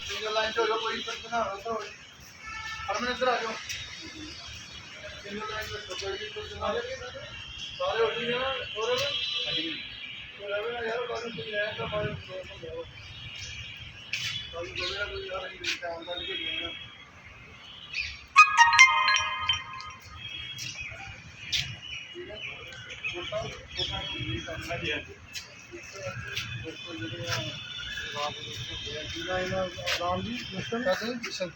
Single line ਚ ਹੋ ਜਾਓ ਕੋਈ ਫ਼ਰਕ ਨਾ ਹੋਵੇ ਤਾਂ ਹਰਮਨ ਇੱਧਰ ਆ ਜਾਓ ਸਿੰਗਲ ਲਾਈਨ ਵਿੱਚ ਕੋਈ ਫ਼ਰਕ ਨਾ ਹੋਵੇ ਸਾਰੇ ਉੱਠ ਗਏ ਨਾ ਹੋਰ ਰਵੇ ਨਾ ਯਾਰ ਬਾਅਦ ਵਿੱਚ ਆਇਆ ਤਾਂ ਬਾਅਦ ਵਿੱਚ ਹੋ ਕੱਲ ਕੋਈ ਨਾ ਕੋਈ ਯਾਰ ਇਹ ਕੰਮ ਦਾ ਨਹੀਂ ਨੂੰ ਵੀ ਕਰਨਾ ਜੀ ਰਾਮ ਜੀ ਮਿਸਟਰ ਕੈਸੇ ਮਿਸ਼ਨ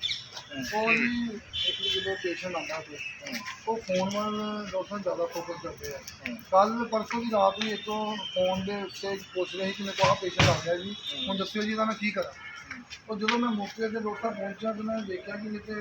ਉਹ ਜੀ ਇੱਕ ਜਦੋਂ ਪੇਸ਼ੈਂਟ ਆਉਂਦਾ ਸੀ ਉਹ ਫੋਨ ਵੱਲ ਡਾਕਟਰ ਜ਼ਿਆਦਾ ਫੋਕਸ ਕਰਦੇ ਆ। ਕੱਲ ਪਰਸੋਂ ਦੀ ਰਾਤ ਨੂੰ ਇੱਥੋਂ ਫੋਨ ਦੇ ਉੱਤੇ ਪੁੱਛ ਰਹੇ ਸੀ ਕਿ ਮੇਰੇ ਕੋਲ ਆਹ ਪੇਸ਼ੈਂਟ ਆ ਗਿਆ ਜੀ। ਹੁਣ ਦੱਸਿਓ ਜੀ ਇਹਦਾ ਮੈਂ ਕੀ ਕਰਾਂ। ਉਹ ਜਦੋਂ ਮੈਂ ਮੌਕੇ ਤੇ ਡਾਕਟਰ ਪਹੁੰਚਿਆ ਤੇ ਮੈਂ ਦੇਖਿਆ ਕਿ ਇੱਥੇ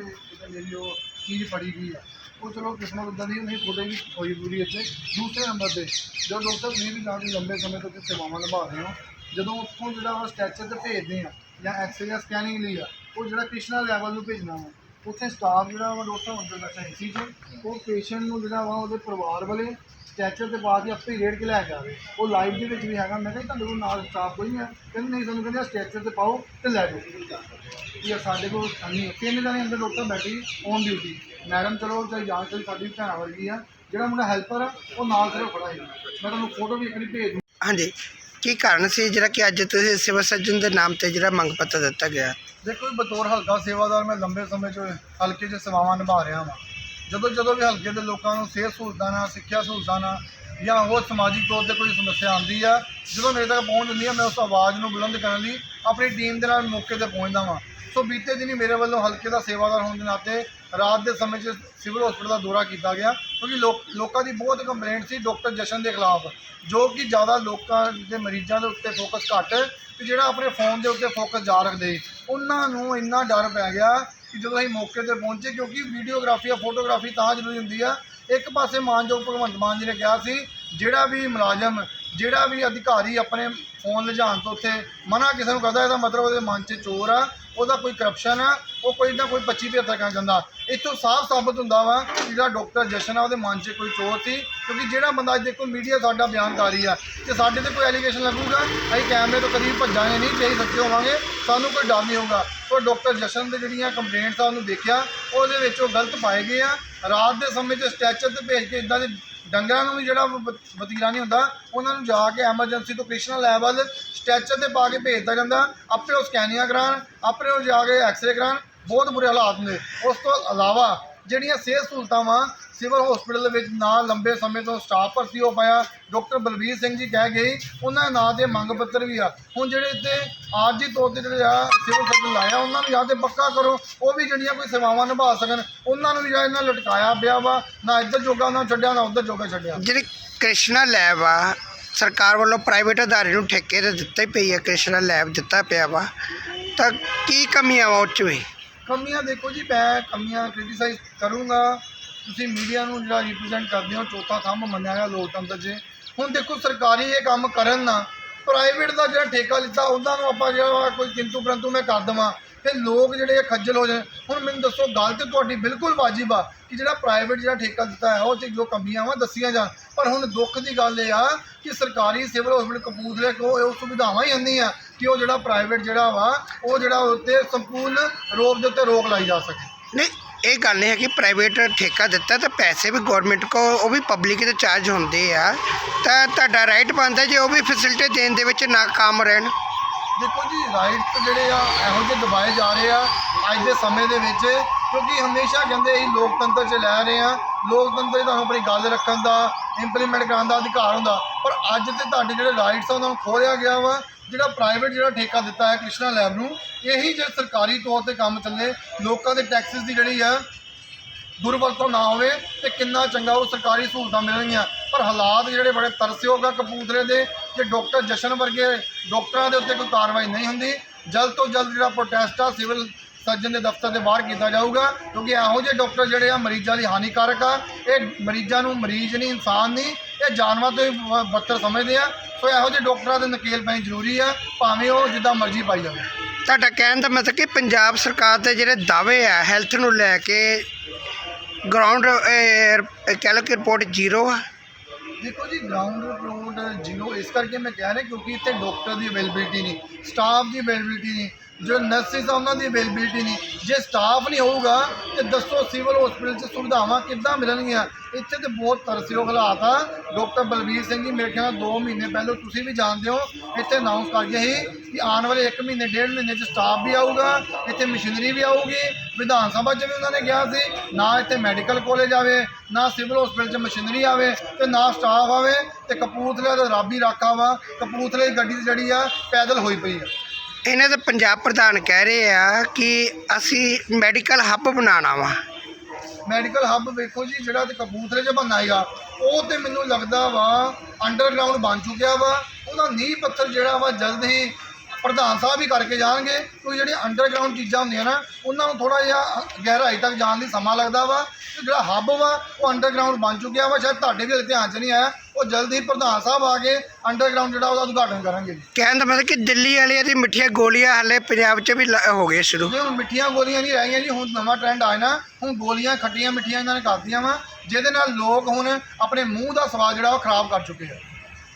ਮੇਰੀ ਉਹ ਚੀਜ਼ ਫੜੀ ਗਈ ਆ। ਉਹ ਚਲੋ ਕਿਸਮਤ ਇਦਾਂ ਦੀ ਨਹੀਂ ਫੋਟੋ ਵੀ ਹੋਈ ਪੂਰੀ ਇੱਥੇ। ਦੂਸਰੇ ਨੰਬਰ ਤੇ, ਜਦੋਂ ਡਾਕਟਰ ਤੁਸੀਂ ਵੀ ਕਾਫੀ ਲੰਬੇ ਸਮੇਂ ਤੋਂ ਇੱਥੇ ਸੇਵਾਵਾਂ ਨਿਭਾ ਰਹੇ ਹੋ, ਜਦੋਂ ਉੱਥੋਂ ਜਿਹੜਾ ਉਹ ਸਟੈਚਰ ਤੇ ਭੇਜਦੇ ਆ, ਜਾਂ ਐਕਸਰੇ ਜਾਂ ਸਕੈਨਿੰਗ ਲਈ ਆ, ਉਹ ਜਿਹੜਾ ਕ੍ਰਿਸ਼ਨਾ ਲੈਵਲ ਨੂੰ ਭੇਜਣਾ ਵਾ, ਉੱਥੇ ਸਟਾਫ ਜਿਹੜਾ ਵਾ ਡਾਕਟਰ ਅੰਦਰ ਬੈਠਾ ਸੀ ਜੀ ਉਹ ਪੇਸ਼ੈਂਟ ਨੂੰ ਜਿਹੜਾ ਵਾ ਉਹਦੇ ਪਰਿਵਾਰ ਵਾਲੇ ਸਟੈਚਰ ਤੇ ਬਾਅਦ ਹੀ ਆਪੇ ਰੇਡ ਕੇ ਲੈ ਕੇ ਆਵੇ ਉਹ ਲਾਈਵ ਦੇ ਵਿੱਚ ਵੀ ਹੈਗਾ। ਮੈਂ ਕਿਹਾ ਤੁਹਾਡੇ ਕੋਲ ਨਾਲ ਸਟਾਫ ਕੋਈ ਨਹੀਂ ਹੈ ਕਹਿੰਦੇ ਨਹੀਂ ਸਾਨੂੰ ਕਹਿੰਦੇ ਸਟੈਚਰ ਤੇ ਪਾਓ ਤੇ ਲੈ ਜਾਓ। ਇਹ ਸਾਡੇ ਕੋਲ ਨਹੀਂ। ਹੈ। ਤਿੰਨ ਜਣੇ ਅੰਦਰ ਡਾਕਟਰ ਬੈਠੀ ਔਨ ਡਿਊਟੀ ਮੈਡਮ ਚਲੋ ਚਾਹੇ ਜਾਂਚ ਚਲੀ ਸਾਡੀ ਭੈਣਾਂ ਵਰਗੀ ਆ ਜਿਹੜਾ ਮੁੰਡਾ ਹੈਲਪਰ ਆ ਉਹ ਨਾਲ ਸਿਰਫ ਖੜਾ ਸੀ ਮੈਂ ਤੁਹਾਨੂੰ ਫੋਟੋ ਵੀ ਇੱਕ ਵਾਰੀ ਭੇਜ ਦੂੰ। ਹਾਂਜੀ। ਕੀ ਕਾਰਨ ਸੀ ਜਿਹੜਾ ਕਿ ਅੱਜ ਤੁਸੀਂ ਸਿਵਲ ਸਰਜਨ ਦੇ ਨਾਮ ਤੇ ਜਿਹੜਾ ਮੰਗ ਪੱਤਰ ਦਿੱਤਾ ਗਿਆ? ਦੇਖੋ ਜੀ, ਬਤੌਰ ਹਲਕਾ ਸੇਵਾਦਾਰ ਮੈਂ ਲੰਬੇ ਸਮੇਂ ਤੋਂ ਹਲਕੇ 'ਚ ਸੇਵਾਵਾਂ ਨਿਭਾ ਰਿਹਾ ਹਾਂ ਜਦੋਂ ਜਦੋਂ ਵੀ ਹਲਕੇ ਦੇ ਲੋਕਾਂ ਨੂੰ ਸਿਹਤ ਸਹੂਲਤਾਂ ਨਾਲ, ਸਿੱਖਿਆ ਸਹੂਲਤਾਂ ਨਾਲ ਜਾਂ ਹੋਰ ਸਮਾਜਿਕ ਤੌਰ ਤੇ ਕੋਈ ਸਮੱਸਿਆ ਆਉਂਦੀ ਆ, ਜਦੋਂ ਮੇਰੇ ਤੱਕ ਪਹੁੰਚ ਜਾਂਦੀ ਆ, ਮੈਂ ਉਸ ਆਵਾਜ਼ ਨੂੰ ਬੁਲੰਦ ਕਰਨ ਲਈ ਆਪਣੀ ਟੀਮ ਦੇ ਨਾਲ ਮੌਕੇ ਤੇ ਪਹੁੰਚਦਾ ਵਾਂ। ਸੋ ਬੀਤੇ ਦਿਨੀ ਮੇਰੇ ਵੱਲੋਂ ਹਲਕੇ ਦਾ ਸੇਵਾਦਾਰ ਹੋਣ ਦੇ ਨਾਤੇ ਰਾਤ ਦੇ ਸਮੇਂ 'ਚ ਸਿਵਲ ਹਸਪਤਾਲ ਦਾ ਦੌਰਾ ਕੀਤਾ ਗਿਆ, ਕਿਉਂਕਿ ਲੋਕਾਂ ਦੀ ਬਹੁਤ ਕੰਪਲੇਂਟ ਸੀ ਡਾਕਟਰ ਜਸ਼ਨ ਦੇ ਖਿਲਾਫ, ਜੋ ਕਿ ਜ਼ਿਆਦਾ ਲੋਕਾਂ ਦੇ ਮਰੀਜ਼ਾਂ ਦੇ ਉੱਤੇ ਫੋਕਸ ਘੱਟ ਤੇ ਜਿਹੜਾ ਆਪਣੇ ਫੋਨ ਦੇ ਉੱਤੇ ਫੋਕਸ ਜਾ ਰੱਖਦੇ, ਉਹਨਾਂ ਨੂੰ ਇੰਨਾ ਡਰ ਪੈ ਗਿਆ ਕਿ ਜਦੋਂ ਅਸੀਂ ਮੌਕੇ ਤੇ ਪਹੁੰਚੇ, ਕਿਉਂਕਿ ਵੀਡੀਓਗ੍ਰਾਫੀ ਆ ਫੋਟੋਗ੍ਰਾਫੀ ਤਾਂ ਜ਼ਰੂਰੀ ਹੁੰਦੀ ਆ। ਇੱਕ ਪਾਸੇ ਮਾਨਯੋਗ ਭਗਵੰਤ ਮਾਨ ਜੀ ਨੇ ਕਿਹਾ ਸੀ, ਜਿਹੜਾ ਵੀ ਮੁਲਾਜ਼ਮ, ਜਿਹੜਾ ਵੀ ਅਧਿਕਾਰੀ ਆਪਣੇ ਫੋਨ ਲਿਜਾਣ ਤੋਂ ਉੱਥੇ ਮਨਾ ਕਿਸੇ ਨੂੰ ਕਰਦਾ, ਇਹਦਾ ਮਤਲਬ ਉਹਦੇ ਮਨ 'ਚ ਚੋਰ ਆ, ਉਹਦਾ ਕੋਈ ਕਰਪਸ਼ਨ ਆ, ਉਹ ਕੋਈ ਨਾ ਕੋਈ 25 75 ਕਹਿਣਾ ਚਾਹੁੰਦਾ ਇੱਥੋਂ ਸਾਫ਼ ਸਾਬਤ ਹੁੰਦਾ ਵਾ ਜਿਹੜਾ ਡਾਕਟਰ ਜਸ਼ਨ ਆ, ਉਹਦੇ ਮਨ 'ਚ ਕੋਈ ਚੋਰ ਸੀ, ਕਿਉਂਕਿ ਜਿਹੜਾ ਬੰਦਾ ਅੱਜ ਦੇਖੋ ਮੀਡੀਆ ਸਾਡਾ ਬਿਆਨ ਕਰ ਰਹੀ ਆ, ਤੇ ਸਾਡੇ ਤੇ ਕੋਈ ਐਲੀਗੇਸ਼ਨ ਲੱਗੂਗਾ, ਅਸੀਂ ਕੈਮਰੇ ਤੋਂ ਕਦੀ ਭੱਜਾਂਗੇ ਨਹੀਂ ਜੇ ਸੱਚੇ ਹੋਵਾਂਗੇ, ਸਾਨੂੰ ਕੋਈ ਡਰ ਨਹੀਂ ਹੋਊਗਾ। ਸੋ ਡਾਕਟਰ ਜਸ਼ਨ ਦੇ ਜਿਹੜੀਆਂ ਕੰਪਲੇਂਟਸ ਆ ਉਹਨੂੰ ਦੇਖਿਆ, ਉਹਦੇ ਵਿੱਚ ਉਹ ਗਲਤ ਪਾਏ ਗਏ ਆ। ਰਾਤ ਦੇ ਸਮੇਂ 'ਚ ਸਟੈਚਰ ਤੇ ਭੇਜ ਕੇ ਇਦਾਂ ਦੇ ਡੰਗਰਾਂ ਨੂੰ ਵੀ ਜਿਹੜਾ ਵ- ਵਤੀਰਾ ਨਹੀਂ ਹੁੰਦਾ, ਉਹਨਾਂ ਨੂੰ ਜਾ ਕੇ ਐਮਰਜੈਂਸੀ ਤੋਂ ਕ੍ਰਿਸ਼ਨਾ ਲੈਵਲ ਸਟੈਚਰ ਤੇ ਪਾ ਕੇ ਭੇਜਦਾ ਜਾਂਦਾ, ਆਪੇ ਉਹ ਸਕੈਨੀਆਂ ਕਰਾਉਣ, ਆਪੇ ਉਹ ਜਾ ਕੇ ਐਕਸਰੇ ਕਰਾਉਣ। ਬਹੁਤ ਬੁਰੇ ਹਾਲਾਤ ਨੇ ਉਸ ਤੋਂ ਇਲਾਵਾ ਜਿਹੜੀਆਂ ਸਿਹਤ ਸਹੂਲਤਾਂ ਵਾ ਸਿਵਲ ਹਸਪੀਟਲ ਵਿੱਚ ਨਾ ਲੰਬੇ ਸਮੇਂ ਤੋਂ ਸਟਾਫ ਭਰਤੀ ਹੋ ਪਾਇਆ, ਡਾਕਟਰ ਬਲਬੀਰ ਸਿੰਘ ਜੀ ਕਹਿ ਗਏ, ਉਹਨਾਂ ਨਾਂ ਦੇ ਮੰਗ ਪੱਤਰ ਵੀ ਆ। ਹੁਣ ਜਿਹੜੇ ਇੱਥੇ ਆਰਜੀ ਤੌਰ ਤੇ ਜਿਹੜੇ ਆ, ਸਿਵਲ ਸਰਜਨ ਲਾਇਆ, ਉਹਨਾਂ ਨੂੰ ਜਾਂ ਤੇ ਪੱਕਾ ਕਰੋ, ਉਹ ਵੀ ਜਿਹੜੀਆਂ ਕੋਈ ਸੇਵਾਵਾਂ ਨਿਭਾ ਸਕਣ, ਉਹਨਾਂ ਨੂੰ ਵੀ ਜਾਂ ਇਹਨਾਂ ਲਟਕਾਇਆ ਪਿਆ ਵਾ, ਨਾ ਇੱਧਰ ਜੋਗਾ ਉਹਨਾਂ ਨੂੰ ਛੱਡਿਆ, ਨਾ ਉੱਧਰ ਜੋਗਾ ਛੱਡਿਆ। ਜਿਹੜੀ ਕ੍ਰਿਸ਼ਨਾ ਲੈਬ ਆ, ਸਰਕਾਰ ਵੱਲੋਂ ਪ੍ਰਾਈਵੇਟ ਅਦਾਰੇ ਨੂੰ ਠੇਕੇ ਤੇ ਦਿੱਤਾ ਹੀ ਪਈ ਹੈ ਕ੍ਰਿਸ਼ਨਾ ਲੈਬ ਦਿੱਤਾ ਪਿਆ ਵਾ, ਤਾਂ ਕੀ ਕਮੀਆਂ ਵਾ ਉਹ 'ਚ ਵੀ? ਕਮੀਆਂ ਦੇਖੋ ਜੀ, ਮੈਂ ਕਮੀਆਂ ਕ੍ਰਿਟੀਸਾਈਜ਼ ਕਰੂੰਗਾ। ਤੁਸੀਂ ਮੀਡੀਆ ਨੂੰ ਜਿਹੜਾ ਰਿਪਰੈਜ਼ੈਂਟ ਕਰਦੇ ਹੋ, ਚੌਥਾ ਥੰਮ ਮੰਨਿਆ ਗਿਆ ਲੋਕਤੰਤਰ 'ਚ। ਹੁਣ ਦੇਖੋ, ਸਰਕਾਰੀ ਇਹ ਕੰਮ ਕਰਨ ਨਾ ਪ੍ਰਾਈਵੇਟ ਦਾ ਜਿਹੜਾ ਠੇਕਾ ਲਿੱਤਾ, ਉਹਨਾਂ ਨੂੰ ਆਪਾਂ ਜਿਹੜਾ ਵਾ ਕੋਈ ਕਿੰਤੂ ਪਰੰਤੂ ਮੈਂ ਕਰ ਦੇਵਾਂ। ਫਿਰ ਲੋਕ ਜਿਹੜੇ ਆ ਖੱਜਲ ਹੋ ਜਾਣ। ਹੁਣ ਮੈਨੂੰ ਦੱਸੋ, ਗੱਲ ਤੇ ਤੁਹਾਡੀ ਬਿਲਕੁਲ ਵਾਜਿਬ ਆ ਕਿ ਜਿਹੜਾ ਪ੍ਰਾਈਵੇਟ ਜਿਹੜਾ ਠੇਕਾ ਦਿੱਤਾ ਹੈ, ਉਹ 'ਚ ਜੋ ਕਮੀਆਂ ਵਾ ਦੱਸੀਆਂ ਜਾਣ। ਪਰ ਹੁਣ ਦੁੱਖ ਦੀ ਗੱਲ ਇਹ ਆ ਕਿ ਸਰਕਾਰੀ ਸਿਵਲ ਹਸਪੀਟਲ ਕਪੂਰਥਲੇ ਕੋ ਇਹ ਸੁਵਿਧਾਵਾਂ ਹੀ ਹੁੰਦੀਆਂ। ਕਿ ਉਹ ਜਿਹੜਾ ਪ੍ਰਾਈਵੇਟ ਜਿਹੜਾ ਵਾ ਉਹ ਜਿਹੜਾ ਉੱਤੇ ਸੰਪੂਰਨ ਰੋਗ ਦੇ ਉੱਤੇ ਰੋਕ ਲਾਈ ਜਾ ਸਕੇ। ਨਹੀਂ ਇਹ ਗੱਲ ਨਹੀਂ ਹੈ ਕਿ ਪ੍ਰਾਈਵੇਟ ਠੇਕਾ ਦਿੱਤਾ ਤਾਂ ਪੈਸੇ ਵੀ ਗਵਰਨਮੈਂਟ ਕੋ ਉਹ ਵੀ ਪਬਲਿਕ ਦੇ ਚਾਰਜ ਹੁੰਦੇ ਆ। ਤਾਂ ਤੁਹਾਡਾ ਰਾਈਟ ਬਣਦਾ ਜੇ ਉਹ ਵੀ ਫੈਸਿਲਿਟੀ ਦੇਣ ਦੇ ਵਿੱਚ ਨਾਕਾਮ ਰਹਿਣ। ਦੇਖੋ ਜੀ ਰਾਈਟਸ ਜਿਹੜੇ ਆ ਇਹੋ ਜਿਹੇ ਦਬਾਏ ਜਾ ਰਹੇ ਆ ਅੱਜ ਦੇ ਸਮੇਂ ਦੇ ਵਿੱਚ ਕਿਉਂਕਿ ਹਮੇਸ਼ਾ ਕਹਿੰਦੇ ਅਸੀਂ ਲੋਕਤੰਤਰ 'ਚ ਲੈ ਰਹੇ ਆ ਲੋਕਤੰਤਰ 'ਚ ਤੁਹਾਨੂੰ ਆਪਣੀ ਗੱਲ ਰੱਖਣ ਦਾ ਇੰਪਲੀਮੈਂਟ ਕਰਨ ਦਾ ਅਧਿਕਾਰ ਹੁੰਦਾ। ਪਰ ਅੱਜ ਤੇ ਤੁਹਾਡੇ ਜਿਹੜੇ ਰਾਈਟਸ ਆ, ਉਹਨਾਂ ਨੂੰ ਖੋਲਿਆ ਗਿਆ ਵਾ। ਜਿਹੜਾ ਪ੍ਰਾਈਵੇਟ ਜਿਹੜਾ ਠੇਕਾ ਦਿੱਤਾ ਹੈ ਕ੍ਰਿਸ਼ਨਾ ਲੈਬ ਨੂੰ, ਇਹੀ ਜੇ ਸਰਕਾਰੀ ਤੌਰ ਤੇ ਕੰਮ ਚੱਲੇ। ਲੋਕਾਂ ਦੇ ਟੈਕਸਿਸ ਦੀ ਜਿਹੜੀ ਆ, ਦੁਰਵਰਤੋਂ ਨਾ ਹੋਵੇ ਤੇ ਕਿੰਨਾ ਚੰਗਾ ਉਹ ਸਰਕਾਰੀ ਸਹੂਲਤਾਂ ਮਿਲਣਗੀਆਂ। ਪਰ ਹਾਲਾਤ ਜਿਹੜੇ ਬੜੇ ਤਰਸਯੋਗ ਆ ਕਪੂਰਥਲੇ ਦੇ ਜੇ ਡਾਕਟਰ ਜਸ਼ਨ ਵਰਗੇ ਡਾਕਟਰਾਂ ਦੇ ਉੱਤੇ ਕੋਈ ਕਾਰਵਾਈ ਨਹੀਂ ਹੁੰਦੀ। ਜਲਦ ਤੋਂ ਜਲਦ ਜਿਹੜਾ ਪ੍ਰੋਟੈਸਟ ਆ ਸਿਵਲ ਸਰਜਨ ਦੇ ਦਫ਼ਤਰ ਦੇ ਬਾਹਰ ਕੀਤਾ ਜਾਊਗਾ ਕਿਉਂਕਿ ਇਹੋ ਜਿਹੇ ਡਾਕਟਰ ਜਿਹੜੇ ਆ ਮਰੀਜ਼ਾਂ ਲਈ ਹਾਨੀਕਾਰਕ ਆ। ਇਹ ਮਰੀਜ਼ਾਂ ਨੂੰ ਮਰੀਜ਼ ਨਹੀਂ ਇਨਸਾਨ ਨਹੀਂ ਇਹ ਜਾਨਵਰ ਤੋਂ ਹੀ ਬੱਤਰ ਸਮਝਦੇ ਆ। ਸੋ ਇਹੋ ਜਿਹੇ ਡਾਕਟਰਾਂ ਦੇ ਨਕੇਲ ਪੈਣੀ ਜ਼ਰੂਰੀ ਆ ਭਾਵੇਂ ਉਹ ਜਿੱਦਾਂ ਮਰਜ਼ੀ ਪਾਈ ਜਾਵੇ। ਤੁਹਾਡਾ ਕਹਿਣ ਦਾ ਮਤਲਬ ਕਿ ਪੰਜਾਬ ਸਰਕਾਰ ਦੇ ਜਿਹੜੇ ਦਾਅਵੇ ਆ ਹੈਲਥ ਨੂੰ ਲੈ ਕੇ ਗਰਾਊਂਡ ਕਹਿ ਲਓ ਕਿ ਰਿਪੋਰਟ ਜ਼ੀਰੋ ਆ। ਦੇਖੋ ਜੀ ਗਰਾਊਂਡ ਰਿਪੋਰਟ ਜ਼ੀਰੋ ਇਸ ਕਰਕੇ ਮੈਂ ਕਹਿ ਰਿਹਾ ਕਿਉਂਕਿ ਇੱਥੇ ਡਾਕਟਰ ਦੀ ਅਵੇਲੇਬਿਲਟੀ ਨਹੀਂ ਸਟਾਫ ਦੀ ਅਵੇਲੇਬਿਲਟੀ ਨਹੀਂ, ਜੋ ਨਰਸਿਸ ਆ ਉਹਨਾਂ ਦੀ ਅਵੇਲੇਬਿਲਟੀ ਨਹੀਂ। ਜੇ ਸਟਾਫ ਨਹੀਂ ਹੋਊਗਾ ਤੇ ਦੱਸੋ ਸਿਵਲ ਹਸਪੀਟਲ 'ਚ ਸੁਵਿਧਾਵਾਂ ਕਿੱਦਾਂ ਮਿਲਣਗੀਆਂ? ਇੱਥੇ ਤੇ ਬਹੁਤ ਤਰਸਯੋਗ ਹਾਲਾਤ ਆ। ਡਾਕਟਰ ਬਲਬੀਰ ਸਿੰਘ ਜੀ, ਮੇਰੇ ਖਿਆਲ 2 ਮਹੀਨੇ ਪਹਿਲਾਂ ਤੁਸੀਂ ਵੀ ਜਾਣਦੇ ਹੋ, ਇੱਥੇ ਅਨਾਉਂਸ ਕਰ ਗਏ ਸੀ ਕਿ ਆਉਣ ਵਾਲੇ 1 ਮਹੀਨੇ, ਡੇਢ ਮਹੀਨੇ 'ਚ ਸਟਾਫ ਵੀ ਆਊਗਾ, ਇੱਥੇ ਮਸ਼ੀਨਰੀ ਵੀ ਆਊਗੀ ਵਿਧਾਨ ਸਭਾ 'ਚ ਵੀ ਉਹਨਾਂ ਨੇ ਕਿਹਾ ਸੀ ਨਾ ਇੱਥੇ ਮੈਡੀਕਲ ਕਾਲਜ ਆਵੇ ਨਾ ਸਿਵਲ ਹਸਪੀਟਲ 'ਚ ਮਸ਼ੀਨਰੀ ਆਵੇ ਤੇ ਨਾ ਸਟਾਫ ਆਵੇ ਤੇ ਕਪੂਰਥਲੇ ਦਾ ਰੱਬ ਰਾਖਾ ਵਾ ਕਪੂਰਥਲੇ ਦੀ ਗੱਡੀ ਜਿਹੜੀ ਆ ਪੈਦਲ ਹੋਈ ਪਈ ਆ। ਇਹਨਾਂ ਦੇ ਪੰਜਾਬ ਪ੍ਰਧਾਨ ਕਹਿ ਰਹੇ ਆ ਕਿ ਅਸੀਂ ਮੈਡੀਕਲ ਹੱਬ ਬਣਾਉਣਾ ਵਾ। ਮੈਡੀਕਲ ਹੱਬ ਵੇਖੋ ਜੀ ਜਿਹੜਾ ਤੇ ਕਪੂਰਥਲੇ 'ਚ ਬਣਨਾ ਹੈਗਾ ਉਹ ਤੇ ਮੈਨੂੰ ਲੱਗਦਾ ਵਾ ਅੰਡਰਗਰਾਉਂਡ ਬਣ ਚੁੱਕਿਆ ਵਾ ਉਹਦਾ ਨੀਂਹ ਪੱਥਰ ਜਿਹੜਾ ਵਾ ਜਲਦ ਹੀ ਪ੍ਰਧਾਨ ਸਾਹਿਬ ਹੀ ਕਰਕੇ ਜਾਣਗੇ ਕਿਉਂਕਿ ਜਿਹੜੀਆਂ ਅੰਡਰਗਰਾਉਂਡ ਚੀਜ਼ਾਂ ਹੁੰਦੀਆਂ ਨਾ ਉਹਨਾਂ ਨੂੰ ਥੋੜਾ ਜਿਹਾ ਗਹਿਰਾਈ ਤੱਕ ਜਾਣ ਲਈ ਸਮਾਂ ਲੱਗਦਾ ਵਾ ਜਿਹੜਾ ਹੱਬ ਵਾ ਉਹ ਅੰਡਰਗਰਾਉਂਡ ਬਣ ਚੁੱਕਿਆ ਵਾ ਸ਼ਾਇਦ ਤੁਹਾਡੇ ਵੀ ਧਿਆਨ 'ਚ ਨਹੀਂ ਆਇਆ ਉਹ ਜਲਦੀ ਪ੍ਰਧਾਨ ਸਾਹਿਬ ਆ ਕੇ ਅੰਡਰਗਰਾਉਂਡ ਜਿਹੜਾ ਉਹਦਾ ਉਦਘਾਟਨ ਕਰਾਂਗੇ ਜੀ। ਕਹਿਣ ਦਾ ਮਤਲਬ ਕਿ ਦਿੱਲੀ ਵਾਲਿਆਂ ਦੀ ਮਿੱਠੀਆਂ ਗੋਲੀਆਂ ਹਾਲੇ ਪੰਜਾਬ 'ਚ ਵੀ ਲ- ਹੋ ਗਏ ਸ਼ੁਰੂ। ਜੇ ਹੁਣ ਮਿੱਠੀਆਂ ਗੋਲੀਆਂ ਨਹੀਂ ਰਹੀਆਂ ਜੀ ਹੁਣ ਨਵਾਂ ਟ੍ਰੈਂਡ ਆਇਆ ਨਾ ਹੁਣ ਗੋਲੀਆਂ ਖੱਟੀਆਂ ਮਿੱਠੀਆਂ ਇਹਨਾਂ ਨੇ ਕਰਦੀਆਂ ਵਾ ਜਿਹਦੇ ਨਾਲ ਲੋਕ ਹੁਣ ਆਪਣੇ ਮੂੰਹ ਦਾ ਸਵਾਦ ਜਿਹੜਾ ਉਹ ਖਰਾਬ ਕਰ ਚੁੱਕੇ ਆ।